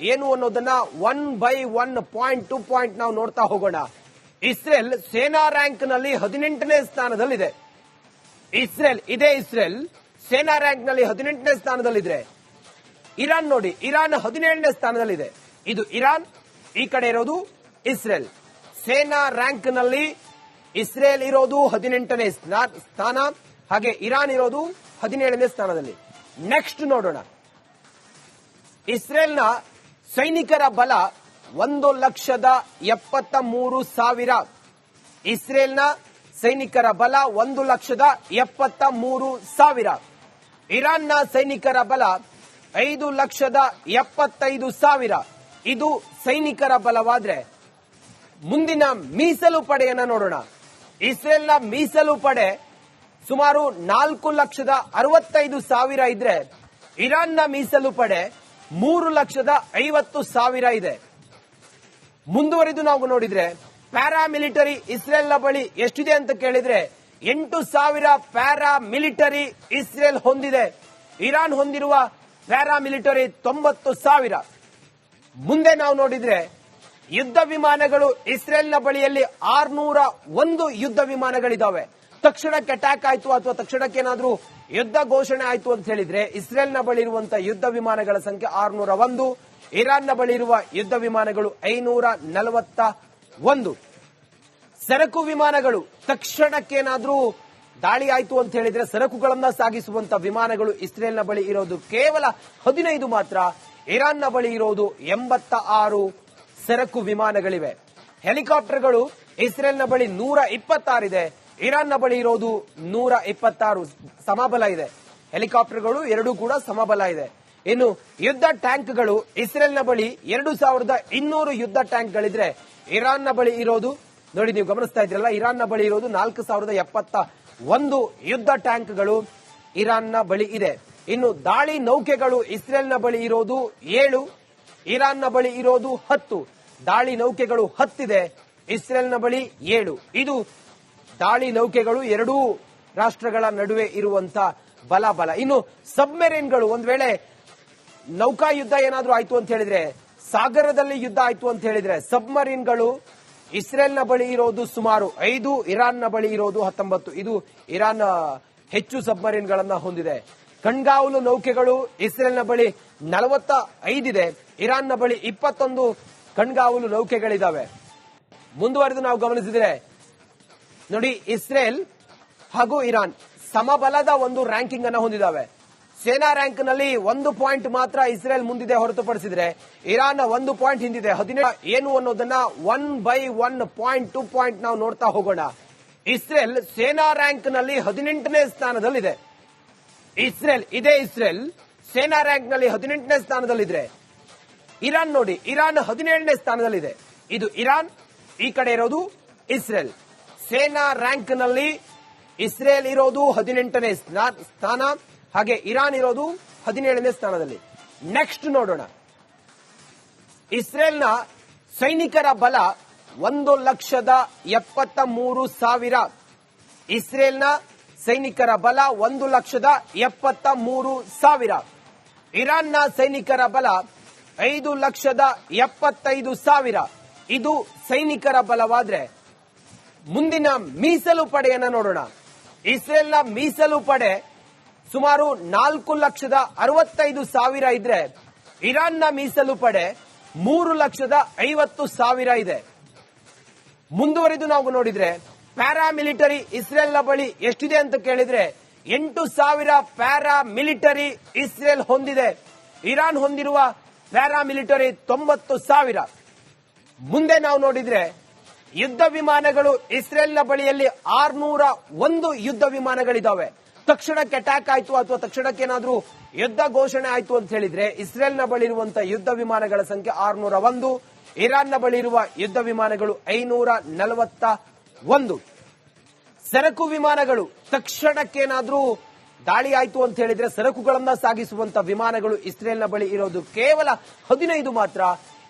ಏನು ಅನ್ನೋದನ್ನ one by one point to point ನಾವು ನೋಡ್ತಾ ಹೋಗೋಣ. ಇಸ್ರೇಲ್ ಸೇನಾ ರ್ಯಾಂಕ್ನಲ್ಲಿ ಹದಿನೆಂಟನೇ ಸ್ಥಾನದಲ್ಲಿದೆ. ಇಸ್ರೇಲ್, ಇದೇ ಇಸ್ರೇಲ್, ಸೇನಾ ರ್ಯಾಂಕ್ನಲ್ಲಿ ಹದಿನೆಂಟನೇ ಸ್ಥಾನದಲ್ಲಿದ್ರೆ. ಇರಾನ್ ನೋಡಿ, ಇರಾನ್ ಹದಿನೇಳನೇ ಸ್ಥಾನದಲ್ಲಿದೆ. ಇದು ಇರಾನ್, ಈ ಕಡೆ ಇರೋದು ಇಸ್ರೇಲ್. ಸೇನಾ ರ್ಯಾಂಕ್ನಲ್ಲಿ ಇಸ್ರೇಲ್ ಇರೋದು ಹದಿನೆಂಟನೇ ಸ್ಥಾನ, ಹಾಗೆ ಇರಾನ್ ಇರೋದು ಹದಿನೇಳನೇ ಸ್ಥಾನದಲ್ಲಿ. ನೆಕ್ಸ್ಟ್ ನೋಡೋಣ. ಇಸ್ರೇಲ್ನ ಸೈನಿಕರ ಬಲ ಒಂದು ಲಕ್ಷದ ಎಪ್ಪತ್ತ ಮೂರು ಸಾವಿರ. ಇಸ್ರೇಲ್ನ ಸೈನಿಕರ ಬಲ ಒಂದು ಲಕ್ಷದ ಎಪ್ಪತ್ತ ಮೂರು ಸಾವಿರ. ಇರಾನ್ನ ಸೈನಿಕರ ಬಲ ಐದು ಲಕ್ಷದ ಎಪ್ಪತ್ತೈದು ಸಾವಿರ. ಇದು ಸೈನಿಕರ ಬಲವಾದ್ರೆ ಮುಂದಿನ ಮೀಸಲು ಪಡೆಯನ್ನ ನೋಡೋಣ. ಇಸ್ರೇಲ್ನ ಮೀಸಲು ಪಡೆ ಸುಮಾರು ನಾಲ್ಕು ಲಕ್ಷದ ಅರವತ್ತೈದು ಸಾವಿರ ಇದ್ರೆ ಇರಾನ್ನ ಮೀಸಲು ಪಡೆ ಮೂರು ಲಕ್ಷದ ಐವತ್ತು ಸಾವಿರ ಇದೆ. ಮುಂದುವರಿದು ನಾವು ನೋಡಿದ್ರೆ ಪ್ಯಾರಾಮಿಲಿಟರಿ ಇಸ್ರೇಲ್ನ ಬಳಿ ಎಷ್ಟಿದೆ ಅಂತ ಕೇಳಿದ್ರೆ, ಎಂಟು ಸಾವಿರ ಪ್ಯಾರಾ ಮಿಲಿಟರಿ ಇಸ್ರೇಲ್ ಹೊಂದಿದೆ. ಇರಾನ್ ಹೊಂದಿರುವ ಪ್ಯಾರಾಮಿಲಿಟರಿ ತೊಂಬತ್ತು ಸಾವಿರ. ಮುಂದೆ ನಾವು ನೋಡಿದ್ರೆ, ಯುದ್ಧ ವಿಮಾನಗಳು ಇಸ್ರೇಲ್ನ ಬಳಿಯಲ್ಲಿ ಆರ್ನೂರ ಒಂದು ಯುದ್ಧ ವಿಮಾನಗಳಿದಾವೆ. ತಕ್ಷಣಕ್ಕೆ ಅಟ್ಯಾಕ್ ಆಯಿತು ಅಥವಾ ತಕ್ಷಣಕ್ಕೆ ಏನಾದ್ರೂ ಯುದ್ಧ ಘೋಷಣೆ ಆಯಿತು ಅಂತ ಹೇಳಿದ್ರೆ ಇಸ್ರೇಲ್ನ ಬಳಿ ಇರುವಂತಹ ಯುದ್ಧ ವಿಮಾನಗಳ ಸಂಖ್ಯೆ ಆರ್ನೂರ ಒಂದು, ಇರಾನ್ನ ಬಳಿ ಇರುವ ಯುದ್ಧ ವಿಮಾನಗಳು ಐನೂರ ನಲವತ್ತ ಒಂದು. ಸರಕು ವಿಮಾನಗಳು ತಕ್ಷಣಕ್ಕೇನಾದ್ರೂ ದಾಳಿ ಆಯಿತು ಅಂತ ಹೇಳಿದ್ರೆ ಸರಕುಗಳನ್ನ ಸಾಗಿಸುವಂತ ವಿಮಾನಗಳು ಇಸ್ರೇಲ್ನ ಬಳಿ ಇರೋದು ಕೇವಲ ಹದಿನೈದು ಮಾತ್ರ, ಇರಾನ್ನ ಬಳಿ ಇರೋದು ಎಂಬತ್ತ ಆರು ಸರಕು ವಿಮಾನಗಳಿವೆ. ಹೆಲಿಕಾಪ್ಟರ್ಗಳು ಇಸ್ರೇಲ್ನ ಬಳಿ ನೂರ ಇಪ್ಪತ್ತಾರಿದೆ ಇರಾನ್ನ ಬಳಿ ಇರೋದು ನೂರ ಇಪ್ಪತ್ತಾರು ಸಮಬಲ ಇದೆ. ಹೆಲಿಕಾಪ್ಟರ್ಗಳು ಎರಡೂ ಕೂಡ ಸಮಬಲ ಇದೆ. ಇನ್ನು ಯುದ್ಧ ಟ್ಯಾಂಕ್ಗಳು ಇಸ್ರೇಲ್ನ ಬಳಿ ಎರಡು ಸಾವಿರದ ಇನ್ನೂರು ಯುದ್ಧ ಟ್ಯಾಂಕ್ಗಳಿದ್ರೆ ಇರಾನ್ನ ಬಳಿ ಇರೋದು, ನೋಡಿ ನೀವು ಗಮನಿಸ್ತಾ ಇದ್ರಲ್ಲ ಇರಾನ್ನ ಬಳಿ ಇರೋದು ನಾಲ್ಕು ಸಾವಿರದ ಎಪ್ಪತ್ತ ಒಂದು ಯುದ್ಧ ಟ್ಯಾಂಕ್ಗಳು ಇರಾನ್ನ ಬಳಿ ಇದೆ. ಇನ್ನು ದಾಳಿ ನೌಕೆಗಳು ಇಸ್ರೇಲ್ನ ಬಳಿ ಇರೋದು ಏಳು, ಇರಾನ್ನ ಬಳಿ ಇರೋದು ಹತ್ತು. ದಾಳಿ ನೌಕೆಗಳು ಹತ್ತಿದೆ, ಇಸ್ರೇಲ್ನ ಬಳಿ ಏಳು. ಇದು ದಾಳಿ ನೌಕೆಗಳು ಎರಡೂ ರಾಷ್ಟ್ರಗಳ ನಡುವೆ ಇರುವಂತ ಬಲ ಬಲ ಇನ್ನು ಸಬ್ಮೆರಿನ್ಗಳು, ಒಂದ್ ವೇಳೆ ನೌಕಾ ಯುದ್ಧ ಏನಾದ್ರೂ ಆಯ್ತು ಅಂತ ಹೇಳಿದ್ರೆ, ಸಾಗರದಲ್ಲಿ ಯುದ್ಧ ಆಯ್ತು ಅಂತ ಹೇಳಿದ್ರೆ ಸಬ್ಮರೀನ್ಗಳು ಇಸ್ರೇಲ್ನ ಬಳಿ ಇರೋದು ಸುಮಾರು ಐದು, ಇರಾನ್ನ ಬಳಿ ಇರೋದು ಹತ್ತೊಂಬತ್ತು. ಇದು ಇರಾನ್ ಹೆಚ್ಚು ಸಬ್ಮರೀನ್ಗಳನ್ನ ಹೊಂದಿದೆ. ಕಣ್ಗಾವಲು ನೌಕೆಗಳು ಇಸ್ರೇಲ್ನ ಬಳಿ ನಲವತ್ತ ಐದಿದೆ ಇರಾನ್ನ ಬಳಿ ಇಪ್ಪತ್ತೊಂದು ಕಣ್ಗಾವಲು ನೌಕೆಗಳಿದಾವೆ. ಮುಂದುವರೆದು ನಾವು ಗಮನಿಸಿದ್ರೆ ನೋಡಿ, ಇಸ್ರೇಲ್ ಹಾಗೂ ಇರಾನ್ ಸಮಬಲದ ಒಂದು ರ್ಯಾಂಕಿಂಗ್ ಅನ್ನು ಹೊಂದಿದ್ದಾವೆ ಸೇನಾ ರ್ಯಾಂಕ್ನಲ್ಲಿ ಒಂದು ಪಾಯಿಂಟ್ ಮಾತ್ರ ಇಸ್ರೇಲ್ ಮುಂದಿದೆ ಹೊರತುಪಡಿಸಿದ್ರೆ ಇರಾನ್ ಒಂದು ಪಾಯಿಂಟ್ ಹಿಂದಿದೆ. ಹದಿನೇಳು ಏನು ಅನ್ನೋದನ್ನ one by one point to point ನಾವು ನೋಡ್ತಾ ಹೋಗೋಣ. ಇಸ್ರೇಲ್ ಸೇನಾ ರ್ಯಾಂಕ್ನಲ್ಲಿ ಹದಿನೆಂಟನೇ ಸ್ಥಾನದಲ್ಲಿದೆ. ಇಸ್ರೇಲ್, ಇದೇ ಇಸ್ರೇಲ್, ಸೇನಾ ರ್ಯಾಂಕ್ನಲ್ಲಿ ಹದಿನೆಂಟನೇ ಸ್ಥಾನದಲ್ಲಿದ್ರೆ, ಇರಾನ್ ನೋಡಿ, ಇರಾನ್ ಹದಿನೇಳನೇ ಸ್ಥಾನದಲ್ಲಿದೆ. ಇದು ಇರಾನ್, ಈ ಕಡೆ ಇರೋದು ಇಸ್ರೇಲ್. ಸೇನಾ ರ್ಯಾಂಕ್ನಲ್ಲಿ ಇಸ್ರೇಲ್ ಇರೋದು ಹದಿನೆಂಟನೇ ಸ್ಥಾನ, ಹಾಗೆ ಇರಾನ್ ಇರೋದು ಹದಿನೇಳನೇ ಸ್ಥಾನದಲ್ಲಿ. ನೆಕ್ಸ್ಟ್ ನೋಡೋಣ. ಇಸ್ರೇಲ್ನ ಸೈನಿಕರ ಬಲ ಒಂದು ಲಕ್ಷದ ಎಪ್ಪತ್ತ ಮೂರು ಸಾವಿರ. ಇಸ್ರೇಲ್ನ ಸೈನಿಕರ ಬಲ ಒಂದು ಲಕ್ಷದ ಎಪ್ಪತ್ತ ಮೂರು ಸಾವಿರ. ಇರಾನ್ನ ಸೈನಿಕರ ಬಲ ಐದು ಲಕ್ಷದ ಎಪ್ಪತ್ತೈದು ಸಾವಿರ. ಇದು ಸೈನಿಕರ ಬಲವಾದ್ರೆ ಮುಂದಿನ ಮೀಸಲು ಪಡೆಯನ್ನ ನೋಡೋಣ. ಇಸ್ರೇಲ್ನ ಮೀಸಲು ಪಡೆ ಸುಮಾರು ನಾಲ್ಕು ಲಕ್ಷದ ಅರವತ್ತೈದು ಸಾವಿರ ಇದ್ರೆ, ಇರಾನ್ನ ಮೀಸಲು ಪಡೆ ಮೂರು ಲಕ್ಷದ ಐವತ್ತು ಸಾವಿರ ಇದೆ. ಮುಂದುವರಿದು ನಾವು ನೋಡಿದ್ರೆ, ಪ್ಯಾರಾಮಿಲಿಟರಿ ಇಸ್ರೇಲ್ನ ಬಳಿ ಎಷ್ಟಿದೆ ಅಂತ ಕೇಳಿದ್ರೆ, ಎಂಟು ಸಾವಿರ ಪ್ಯಾರಾ ಮಿಲಿಟರಿ ಇಸ್ರೇಲ್ ಹೊಂದಿದೆ. ಇರಾನ್ ಹೊಂದಿರುವ ಪ್ಯಾರಾಮಿಲಿಟರಿ ತೊಂಬತ್ತು ಸಾವಿರ. ಮುಂದೆ ನಾವು ನೋಡಿದ್ರೆ ಯುದ್ಧ ವಿಮಾನಗಳು ಇಸ್ರೇಲ್ನ ಬಳಿಯಲ್ಲಿ ಆರ್ನೂರ ಒಂದು ಯುದ್ಧ ವಿಮಾನಗಳಿದಾವೆ. ತಕ್ಷಣಕ್ಕೆ ಅಟ್ಯಾಕ್ ಆಯ್ತು ಅಥವಾ ತಕ್ಷಣಕ್ಕೆ ಏನಾದರೂ ಯುದ್ಧ ಘೋಷಣೆ ಆಯ್ತು ಅಂತ ಹೇಳಿದ್ರೆ ಇಸ್ರೇಲ್ನ ಬಳಿ ಇರುವಂತಹ ಯುದ್ಧ ವಿಮಾನಗಳ ಸಂಖ್ಯೆ ಆರ್ನೂರ ಒಂದು, ಇರಾನ್ನ ಬಳಿ ಇರುವ ಯುದ್ಧ ವಿಮಾನಗಳು ಐನೂರ ನಲವತ್ತ ಒಂದು. ಸರಕು ವಿಮಾನಗಳು ತಕ್ಷಣಕ್ಕೇನಾದ್ರೂ ದಾಳಿ ಆಯ್ತು ಅಂತ ಹೇಳಿದ್ರೆ ಸರಕುಗಳನ್ನ ಸಾಗಿಸುವಂತ ವಿಮಾನಗಳು ಇಸ್ರೇಲ್ನ ಬಳಿ ಇರೋದು ಕೇವಲ ಹದಿನೈದು ಮಾತ್ರ,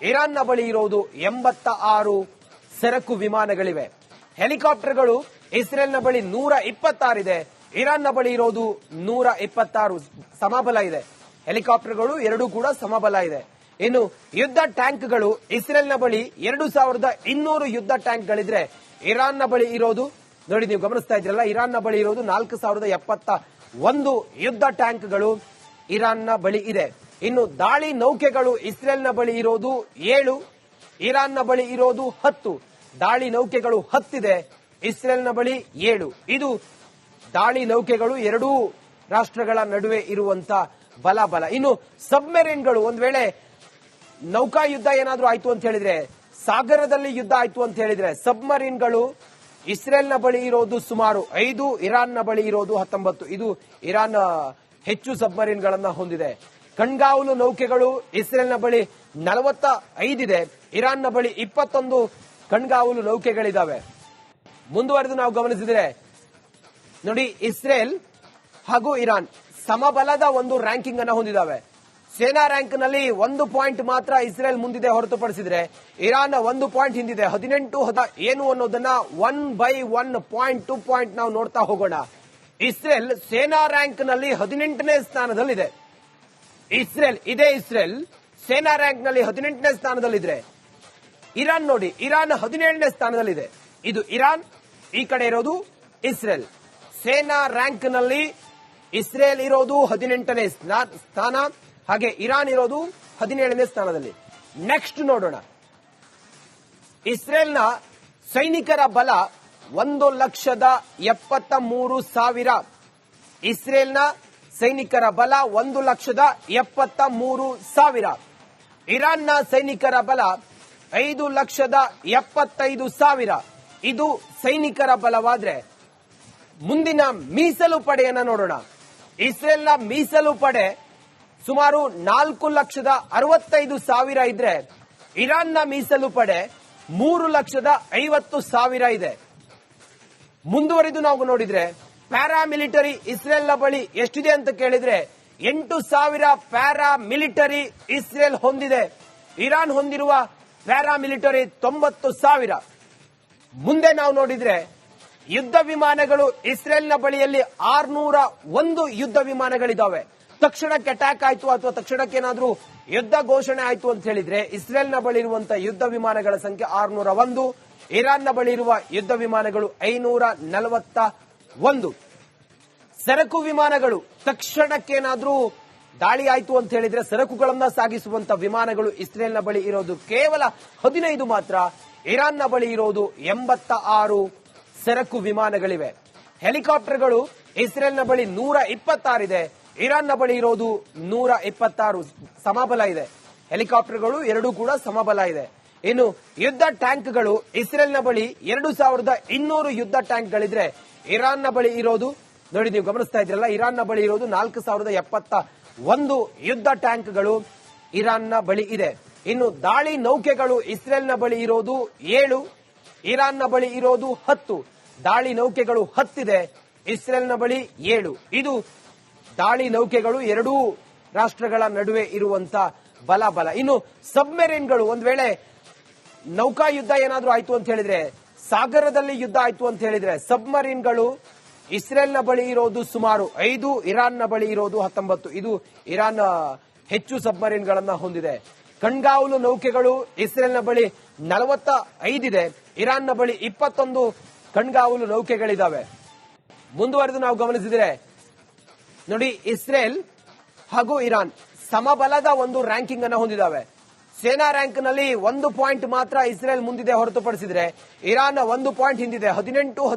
ಇರಾನ್ನ ಬಳಿ ಇರೋದು ಎಂಬತ್ತ ಆರು ಸರಕು ವಿಮಾನಗಳಿವೆ. ಹೆಲಿಕಾಪ್ಟರ್ಗಳು ಇಸ್ರೇಲ್ನ ಬಳಿ ನೂರ ಇಪ್ಪತ್ತಾರಿದೆ ಇರಾನ್ನ ಬಳಿ ಇರೋದು ನೂರ ಇಪ್ಪತ್ತಾರು ಸಮಬಲ ಇದೆ. ಹೆಲಿಕಾಪ್ಟರ್ಗಳು ಎರಡೂ ಕೂಡ ಸಮಬಲ ಇದೆ. ಇನ್ನು ಯುದ್ಧ ಟ್ಯಾಂಕ್ಗಳು ಇಸ್ರೇಲ್ನ ಬಳಿ ಎರಡು ಸಾವಿರದ ಇನ್ನೂರು ಯುದ್ಧ ಟ್ಯಾಂಕ್ಗಳಿದ್ರೆ ಇರಾನ್ನ ಬಳಿ ಇರೋದು, ನೋಡಿ ನೀವು ಗಮನಿಸ್ತಾ ಇದ್ರಲ್ಲ ಇರಾನ್ನ ಬಳಿ ಇರೋದು ನಾಲ್ಕು ಸಾವಿರದ ಎಪ್ಪತ್ತ ಒಂದು ಯುದ್ಧ ಟ್ಯಾಂಕ್ಗಳು ಇರಾನ್ನ ಬಳಿ ಇದೆ. ಇನ್ನು ದಾಳಿ ನೌಕೆಗಳು ಇಸ್ರೇಲ್ನ ಬಳಿ ಇರೋದು ಏಳು ಇರಾನ್ನ ಬಳಿ ಇರೋದು ಹತ್ತು, ದಾಳಿ ನೌಕೆಗಳು ಹತ್ತಿದೆ, ಇಸ್ರೇಲ್ನ ಬಳಿ ಏಳು. ಇದು ದಾಳಿ ನೌಕೆಗಳು ಎರಡೂ ರಾಷ್ಟ್ರಗಳ ನಡುವೆ ಇರುವಂತ ಬಲ ಬಲ ಇನ್ನು ಸಬ್ಮೆರಿನ್ಗಳು, ಒಂದ್ ವೇಳೆ ನೌಕಾ ಯುದ್ಧ ಏನಾದ್ರೂ ಆಯ್ತು ಅಂತ ಹೇಳಿದ್ರೆ, ಸಾಗರದಲ್ಲಿ ಯುದ್ಧ ಆಯ್ತು ಅಂತ ಹೇಳಿದ್ರೆ, ಸಬ್ಮರೀನ್ಗಳು ಇಸ್ರೇಲ್ನ ಬಳಿ ಇರೋದು ಸುಮಾರು ಐದು, ಇರಾನ್ನ ಬಳಿ ಇರೋದು ಹತ್ತೊಂಬತ್ತು. ಇದು ಇರಾನ್ ಹೆಚ್ಚು ಸಬ್ಮರೀನ್ಗಳನ್ನ ಹೊಂದಿದೆ. ಕಣ್ಗಾವಲು ನೌಕೆಗಳು ಇಸ್ರೇಲ್ನ ಬಳಿ ನಲವತ್ತ ಐದಿದೆ ಇರಾನ್ನ ಬಳಿ ಇಪ್ಪತ್ತೊಂದು ಕಣ್ಗಾವಲು ನೌಕೆಗಳಿದ್ದಾವೆ ಮುಂದುವರೆದು ನಾವು ಗಮನಿಸಿದರೆ, ನೋಡಿ, ಇಸ್ರೇಲ್ ಹಾಗೂ ಇರಾನ್ ಸಮಬಲದ ಒಂದು ರ್ಯಾಂಕಿಂಗ್ ಅನ್ನು ಹೊಂದಿದ್ದಾವೆ ಸೇನಾ ರ್ಯಾಂಕ್ನಲ್ಲಿ ಒಂದು ಪಾಯಿಂಟ್ ಮಾತ್ರ ಇಸ್ರೇಲ್ ಮುಂದಿದೆ ಹೊರತುಪಡಿಸಿದ್ರೆ ಇರಾನ್ ಒಂದು ಪಾಯಿಂಟ್ ಹಿಂದಿದೆ. ಹದಿನೆಂಟು, ಹದ- ಏನು ಅನ್ನೋದನ್ನ one by one point to point ನಾವು ನೋಡ್ತಾ ಹೋಗೋಣ. ಇಸ್ರೇಲ್ ಸೇನಾ ರ್ಯಾಂಕ್ನಲ್ಲಿ ಹದಿನೆಂಟನೇ ಸ್ಥಾನದಲ್ಲಿದೆ. ಇಸ್ರೇಲ್, ಇದೇ ಇಸ್ರೇಲ್, ಸೇನಾ ರ್ಯಾಂಕ್ನಲ್ಲಿ ಹದಿನೆಂಟನೇ ಸ್ಥಾನದಲ್ಲಿದ್ರೆ. ಇರಾನ್ ನೋಡಿ, ಇರಾನ್ ಹದಿನೇಳನೇ ಸ್ಥಾನದಲ್ಲಿದೆ. ಇದು ಇರಾನ್, ಈ ಕಡೆ ಇರೋದು ಇಸ್ರೇಲ್. ಸೇನಾ ರ್ಯಾಂಕ್ನಲ್ಲಿ ಇಸ್ರೇಲ್ ಇರೋದು ಹದಿನೆಂಟನೇ ಸ್ಥಾನ, ಹಾಗೆ ಇರಾನ್ ಇರೋದು ಹದಿನೇಳನೇ ಸ್ಥಾನದಲ್ಲಿ. ನೆಕ್ಸ್ಟ್ ನೋಡೋಣ. ಇಸ್ರೇಲ್ನ ಸೈನಿಕರ ಬಲ ಒಂದು ಲಕ್ಷದ ಎಪ್ಪತ್ತ ಮೂರು ಸಾವಿರ. ಇಸ್ರೇಲ್ನ ಸೈನಿಕರ ಬಲ ಒಂದು ಲಕ್ಷದ ಎಪ್ಪತ್ತ ಮೂರು ಸಾವಿರ. ಇರಾನ್ನ ಸೈನಿಕರ ಬಲ ಐದು ಲಕ್ಷದ ಎಪ್ಪತ್ತೈದು ಸಾವಿರ. ಇದು ಸೈನಿಕರ ಬಲವಾದ್ರೆ ಮುಂದಿನ ಮೀಸಲು ಪಡೆಯನ್ನ ನೋಡೋಣ. ಇಸ್ರೇಲ್ನ ಮೀಸಲು ಪಡೆ ಸುಮಾರು ನಾಲ್ಕು ಲಕ್ಷದ ಅರವತ್ತೈದು ಸಾವಿರ ಇದ್ರೆ ಇರಾನ್ನ ಮೀಸಲು ಪಡೆ ಮೂರು ಲಕ್ಷದ ಐವತ್ತು ಸಾವಿರ ಇದೆ. ಮುಂದುವರಿದು ನಾವು ನೋಡಿದ್ರೆ ಪ್ಯಾರಾಮಿಲಿಟರಿ ಇಸ್ರೇಲ್ನ ಬಳಿ ಎಷ್ಟಿದೆ ಅಂತ ಕೇಳಿದ್ರೆ ಎಂಟು ಸಾವಿರ ಪ್ಯಾರಾ ಮಿಲಿಟರಿ ಇಸ್ರೇಲ್ ಹೊಂದಿದೆ. ಇರಾನ್ ಹೊಂದಿರುವ ಪ್ಯಾರಾಮಿಲಿಟರಿ ತೊಂಬತ್ತು ಸಾವಿರ. ಮುಂದೆ ನಾವು ನೋಡಿದ್ರೆ ಯುದ್ಧ ವಿಮಾನಗಳು ಇಸ್ರೇಲ್ನ ಬಳಿಯಲ್ಲಿ ಆರ್ನೂರ ಒಂದು ಯುದ್ಧ ವಿಮಾನಗಳಿದ್ದಾವೆ ತಕ್ಷಣಕ್ಕೆ ಅಟ್ಯಾಕ್ ಆಯಿತು ಅಥವಾ ತಕ್ಷಣಕ್ಕೆ ಏನಾದರೂ ಯುದ್ಧ ಘೋಷಣೆ ಆಯಿತು ಅಂತ ಹೇಳಿದ್ರೆ ಇಸ್ರೇಲ್ನ ಬಳಿ ಇರುವಂತಹ ಯುದ್ಧ ವಿಮಾನಗಳ ಸಂಖ್ಯೆ ಆರ್ನೂರ ಒಂದು ಇರಾನ್ನ ಬಳಿ ಇರುವ ಯುದ್ಧ ವಿಮಾನಗಳು ಐನೂರ ನಲವತ್ತ ಒಂದು, ಸರಕು ವಿಮಾನಗಳು, ತಕ್ಷಣಕ್ಕೇನಾದ್ರೂ ದಾಳಿ ಆಯ್ತು ಅಂತ ಹೇಳಿದ್ರೆ ಸರಕುಗಳನ್ನ ಸಾಗಿಸುವಂತ ವಿಮಾನಗಳು ಇಸ್ರೇಲ್ನ ಬಳಿ ಇರೋದು ಕೇವಲ ಹದಿನೈದು ಮಾತ್ರ, ಇರಾನ್ನ ಬಳಿ ಇರೋದು ಎಂಬತ್ತ ಆರು ಸರಕು ವಿಮಾನಗಳಿವೆ. ಹೆಲಿಕಾಪ್ಟರ್ಗಳು ಇಸ್ರೇಲ್ನ ಬಳಿ ನೂರ ಇಪ್ಪತ್ತಾರಿದೆ ಇರಾನ್ನ ಬಳಿ ಇರೋದು ನೂರ ಇಪ್ಪತ್ತಾರು ಸಮಬಲ ಇದೆ. ಹೆಲಿಕಾಪ್ಟರ್ಗಳು ಎರಡೂ ಕೂಡ ಸಮಬಲ ಇದೆ. ಇನ್ನು ಯುದ್ಧ ಟ್ಯಾಂಕ್ಗಳು ಇಸ್ರೇಲ್ನ ಬಳಿ ಎರಡು ಸಾವಿರದ ಇನ್ನೂರು ಯುದ್ಧ ಟ್ಯಾಂಕ್ಗಳಿದ್ರೆ ಇರಾನ್ನ ಬಳಿ ಇರೋದು. ನೋಡಿ, ನೀವು ಗಮನಿಸ್ತಾ ಇದ್ರಲ್ಲ ಇರಾನ್ನ ಬಳಿ ಇರೋದು ನಾಲ್ಕು ಸಾವಿರದ ಎಪ್ಪತ್ತ ಒಂದು ಯುದ್ಧ ಟ್ಯಾಂಕ್ಗಳು ಇರಾನ್ನ ಬಳಿ ಇದೆ. ಇನ್ನು ದಾಳಿ ನೌಕೆಗಳು ಇಸ್ರೇಲ್ನ ಬಳಿ ಇರೋದು ಏಳು, ಇರಾನ್ನ ಬಳಿ ಇರೋದು ಹತ್ತು. ದಾಳಿ ನೌಕೆಗಳು ಹತ್ತಿದೆ, ಇಸ್ರೇಲ್ನ ಬಳಿ ಏಳು. ಇದು ದಾಳಿ ನೌಕೆಗಳು ಎರಡೂ ರಾಷ್ಟ್ರಗಳ ನಡುವೆ ಇರುವಂತ ಬಲ ಬಲ. ಇನ್ನು ಸಬ್ಮೆರಿನ್ಗಳು ಒಂದ್ ವೇಳೆ ನೌಕಾ ಯುದ್ಧ ಏನಾದ್ರೂ ಆಯ್ತು ಅಂತ ಹೇಳಿದ್ರೆ ಸಾಗರದಲ್ಲಿ ಯುದ್ಧ ಆಯ್ತು ಅಂತ ಹೇಳಿದ್ರೆ ಸಬ್ಮರೀನ್ಗಳು ಇಸ್ರೇಲ್ನ ಬಳಿ ಇರೋದು ಸುಮಾರು ಐದು, ಇರಾನ್ನ ಬಳಿ ಇರೋದು ಹತ್ತೊಂಬತ್ತು. ಇದು ಇರಾನ್ ಹೆಚ್ಚು ಸಬ್ಮರೀನ್ಗಳನ್ನ ಹೊಂದಿದೆ. ಕಣ್ಗಾವಲು ನೌಕೆಗಳು ಇಸ್ರೇಲ್ನ ಬಳಿ ನಲವತ್ತ ಐದಿದೆ ಇರಾನ್ನ ಬಳಿ ಇಪ್ಪತ್ತೊಂದು ಕಣ್ಗಾವಲು ನೌಕೆಗಳಿದಾವೆ. ಮುಂದುವರೆದು ನಾವು ಗಮನಿಸಿದ್ರೆ, ನೋಡಿ, ಇಸ್ರೇಲ್ ಹಾಗೂ ಇರಾನ್ ಸಮಬಲದ ಒಂದು ರ್ಯಾಂಕಿಂಗ್ ಅನ್ನು ಹೊಂದಿದ್ದಾವೆ ಸೇನಾ ರ್ಯಾಂಕ್ನಲ್ಲಿ ಒಂದು ಪಾಯಿಂಟ್ ಮಾತ್ರ ಇಸ್ರೇಲ್ ಮುಂದಿದೆ ಹೊರತುಪಡಿಸಿದ್ರೆ ಇರಾನ್ ಒಂದು ಪಾಯಿಂಟ್ ಹಿಂದಿದೆ. ಹದಿನೆಂಟು